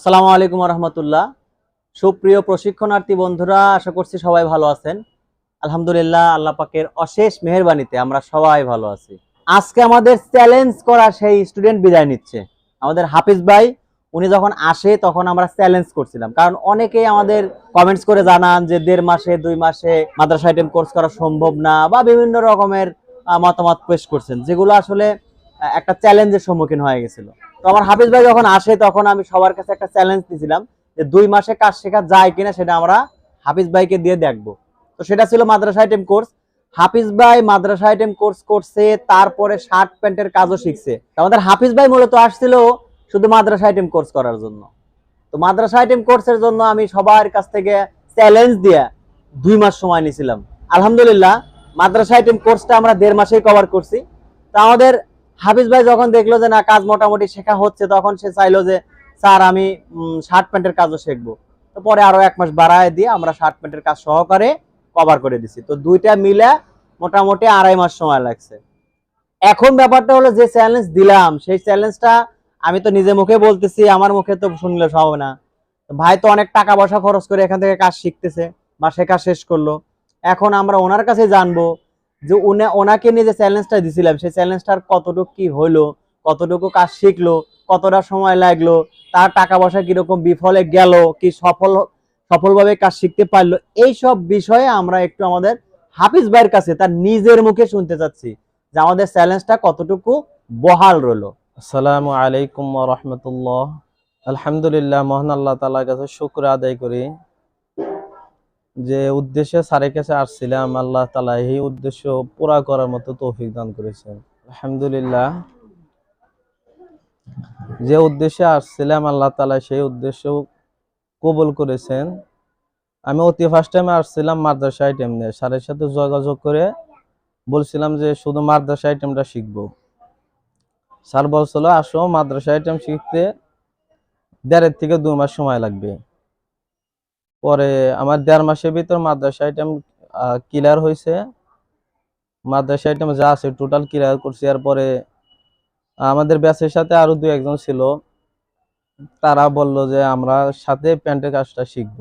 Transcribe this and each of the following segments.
আসসালামু আলাইকুম রহমতুল্লাহ সুপ্রিয় প্রশিক্ষণার্থী বন্ধুরা, আশা করছি সবাই ভালো আছেন। আলহামদুলিল্লাহ, আল্লাহ পাকের অশেষ মেহেরবানিতে আমরা সবাই ভালো আছি। আজকে আমাদের চ্যালেঞ্জ করা সেই স্টুডেন্ট বিদায় নিচ্ছে। আমাদের হাফিজ ভাই, উনি যখন আসে তখন আমরা চ্যালেঞ্জ করছিলাম। কারণ অনেকেই আমাদের কমেন্টস করে জানান যে দেড় মাসে, দুই মাসে মাদ্রাসা আইটেম কোর্স করা সম্ভব না বা বিভিন্ন রকমের মতামত পেশ করছেন, যেগুলো আসলে একটা চ্যালেঞ্জের সম্মুখীন হয়ে গেছিল। তো আমার হাফিজ ভাই যখন আসে, তখন আমি সবার কাছে একটা চ্যালেঞ্জ দিয়েছিলাম যে দুই মাসে কাজ শেখা যায় কিনা সেটা আমরা হাফিজ ভাইকে দিয়ে দেখব। তো সেটা ছিল মাদ্রাসা আইটেম কোর্স হাফিজ ভাই মাদ্রাসা আইটেম কোর্স করছে, তারপরে শার্ট প্যান্টের কাজও শিখছে। আমাদের হাফিজ ভাই মূলত আসছিল শুধু মাদ্রাসা আইটেম কোর্স করার জন্য। তো মাদ্রাসা আইটেম কোর্সের জন্য আমি সবার কাছ থেকে চ্যালেঞ্জ দিয়ে দুই মাস সময় নিয়েছিলাম। আলহামদুলিল্লাহ মাদ্রাসা আইটেম কোর্সটা আমরা দেড় মাসেই কভার করছি। তো আমাদের হাফিজ ভাই যখন দেখল যে না, কাজ মোটামুটি শেখা হচ্ছে, তখন সে চাইলো যে, স্যার, আমি শার্ট প্যান্টের কাজও শিখব। তো পরে আরও এক মাস বাড়ায় দিয়ে আমরা শার্ট প্যান্টের কাজ সহকারে কভার করে দিছি। তো দুইটা মিলে মোটামুটি আড়াই মাস সময় লাগছে। এখন ব্যাপারটা হলো যে চ্যালেঞ্জ দিলাম, সেই চ্যালেঞ্জটা আমি তো নিজে মুখে বলতেছি, আমার মুখে তো শুনলে সব না। ভাই তো অনেক টাকা পয়সা খরচ করে এখান থেকে কাজ শিখতেছে বা শেখা শেষ করল। এখন আমরা ওনার কাছে জানব যে ওনাকে নিয়ে যে চ্যালেঞ্জটা দিছিলাম, সেই চ্যালেঞ্জটার কতটুকু কি হলো, কতটুকু কাজ শিখলো, কতটা সময় লাগল, তার টাকা পয়সা কীরকম বিফলে গেল, কি সফল, সফলভাবে কাজ শিখতে পারল এই সব বিষয়ে আমরা একটু আমাদের হাফিজ ভাইয়ের কাছে তার নিজের মুখে শুনতে চাচ্ছি যে আমাদের চ্যালেঞ্জটা কতটুকু বহাল রইল। আসসালামু আলাইকুম রহমতুল্লাহ। আলহামদুলিল্লাহ, মহান আল্লাহ তালার কাছে শুক্র আদায় করি। যে উদ্দেশ্যে স্যারের কাছে আসছিলাম, আল্লাহ তালা এই উদ্দেশ্য পুরা করার মতো তৌফিক দান করেছেন। আলহামদুলিল্লাহ। যে উদ্দেশ্যে আসছিলাম, আল্লাহ তালা সেই উদ্দেশ্য কবুল করেছেন। আমি অতি ফার্স্ট টাইমে আসছিলাম মাদ্রাসা আইটেম নিয়ে। স্যারের সাথে যোগাযোগ করে বলছিলাম যে শুধু মাদ্রাসা আইটেমটা শিখব। স্যার বলছিল, আসো, মাদ্রাসা আইটেম শিখতে দেড়ের থেকে দু মাস সময় লাগবে। পরে আমার দেড় মাসের ভিতর মাদ্রাসা আইটেম ক্লিয়ার হয়েছে মাদ্রাসা আইটেম যা আছে টোটাল ক্লিয়ার করছি। এরপরে আমাদের ব্যাচের সাথে আরও দু একজন ছিল। তারা বলল যে আমরা সাথে প্যান্টের কাজটা শিখব।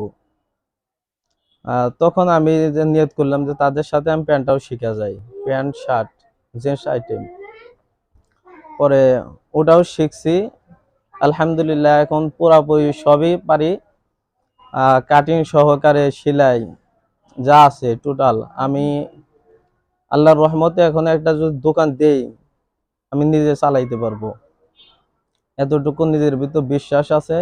তখন আমি যে নিয়ত করলাম যে তাদের সাথে আমি প্যান্টটাও শিখা যাই প্যান্ট শার্ট জিন্স আইটেম পরে ওটাও শিখছি। আলহামদুলিল্লাহ, এখন পুরাপুরি সবই পারি। কাটিং সহকারে সেলাই যা আছে টোটাল আমি আল্লাহর রহমতে এখন একটা যদি দোকান দেই, আমি নিজে চালাইতে পারব। এতটুকু নিজের ভিতর বিশ্বাস আছে।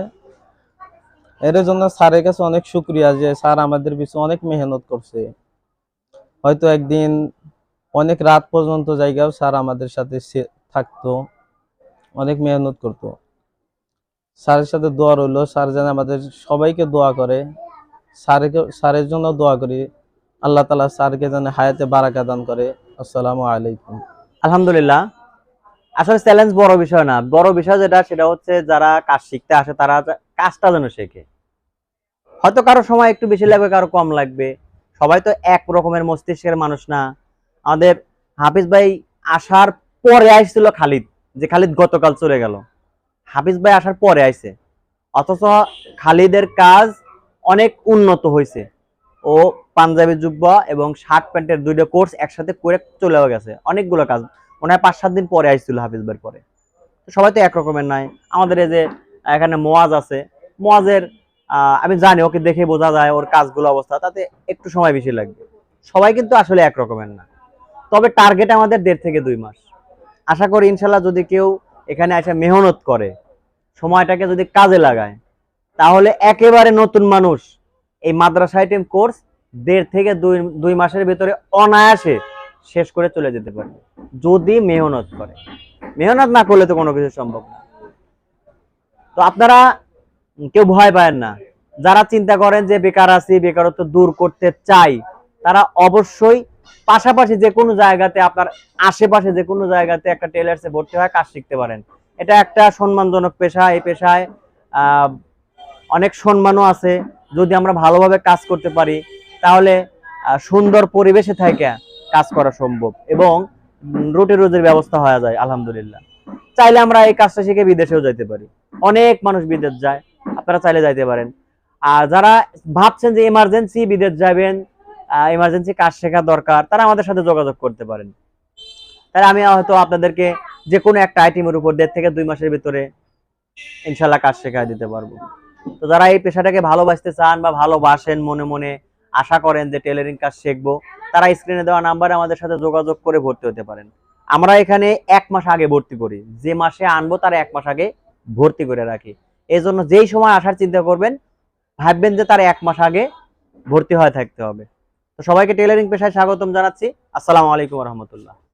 এর জন্য স্যারের কাছে অনেক শুক্রিয়া যে স্যার আমাদের পিছনে অনেক মেহনত করছে। হয়তো একদিন অনেক রাত পর্যন্ত জায়গাও স্যার আমাদের সাথে থাকতো, অনেক মেহনত করতো। স্যারের সাথে দোয়া রইল। স্যার যেন আমাদের সবাইকে দোয়া করে। স্যারকে স্যারের জন্য দোয়া করি। আল্লাহ তালা স্যারকে যেন হায়াতে বারাকা দান করে। আসসালামু আলাইকুম। আলহামদুলিল্লাহ। আসলে চ্যালেঞ্জ বড় বিষয় না। বড় বিষয় যেটা, সেটা হচ্ছে যারা কাজ শিখতে আসে, তারা কাজটা যেন শেখে। হয়তো কারও সময় একটু বেশি লাগবে, কারও কম লাগবে। সবাই তো এক রকমের মস্তিষ্কের মানুষ না। আমাদের হাফিজ ভাই আসার পরে আসছিল খালিদ, যে খালিদ গতকাল চলে গেল। হাফিজ ভাই আসার পরে আইছে। অথচ খালিদের কাজ অনেক উন্নত হয়েছে ও পাঞ্জাবি জুব্বা এবং শার্ট প্যান্টের দুইটা কোর্স একসাথে করে চলেও গেছে। অনেকগুলো কাজ। মনে হয় পাঁচ সাত দিন পরে আসছিল হাফিজ ভাইয়ের পরে। সবাই তো এক রকমের নাই। আমাদের এই যে, এখানে মোয়াজ আছে। মোয়াজের আমি জানি, ওকে দেখে বোঝা যায় ওর কাজগুলো অবস্থা। তাতে একটু সময় বেশি লাগবে। সবাই কিন্তু আসলে এক রকমের না। তবে টার্গেট আমাদের দেড় থেকে দুই মাস। আশা করি ইনশাল্লাহ যদি কেউ এখানে এসে মেহনত করে। সময়টাকে যদি কাজে লাগায়, তাহলে একেবারে নতুন মানুষ। এই মাদ্রাসা আইটেম কোর্স দেড় থেকে দুই দুই মাসের ভিতরে অনায়াসে শেষ করে চলে যেতে পারে, যদি মেহনত করে। মেহনত না করলে তো কোনো কিছু সম্ভব না। তো আপনারা কেউ ভয় পায় না। যারা চিন্তা করেন যে বেকার আছি, বেকারত্ব দূর করতে চাই, তারা অবশ্যই পাশাপাশি যে কোনো জায়গাতে আপনার আশেপাশে যে কোনো জায়গাতে একটা টেলার্সে ভর্তি হয় কাজ শিখতে পারেন। এটা একটা সম্মানজনক পেশা, এই পেশায় অনেক সম্মানও আছে। যদি আমরা ভালোভাবে কাজ করতে পারি, তাহলে সুন্দর পরিবেশে থেকে কাজ করা সম্ভব এবং রুটি রোজির ব্যবস্থা হয়ে যায়, আলহামদুলিল্লাহ। চাইলে আমরা এই কাজটা শিখে বিদেশেও যাইতে পারি। অনেক মানুষ বিদেশ যায়, আপনারা চাইলে যাইতে পারেন। আর যারা ভাবছেন যে এমার্জেন্সি বিদেশ যাবেন এমার্জেন্সি কাজ শেখা দরকার, তারা আমাদের সাথে যোগাযোগ করতে পারেন। তাহলে আমি হয়তো আপনাদেরকে যে কোনো একটা আইটেমের উপর দেড় থেকে দুই মাসের ভিতরে ইনশাল্লাহ কাজ শেখায় দিতে পারব। তো যারা এই পেশাটাকে ভালোবাসতে চান বা ভালোবাসেন মনে মনে, আশা করেন যে টেলারিং কাজ শিখব, তারা স্ক্রিনে দেওয়া নাম্বারে আমাদের সাথে যোগাযোগ করে ভর্তি হতে পারেন। আমরা এখানে এক মাস আগে ভর্তি করি, যে মাসে আনব তার এক মাস আগে ভর্তি করে রাখি। এই জন্য যেই সময় আসার চিন্তা করবেন, ভাববেন যে তার এক মাস আগে ভর্তি হয়ে থাকতে হবে। তো সবাইকে টেলারিং পেশায় স্বাগতম জানাচ্ছি। আসসালামু আলাইকুম রহমতুল্লাহ।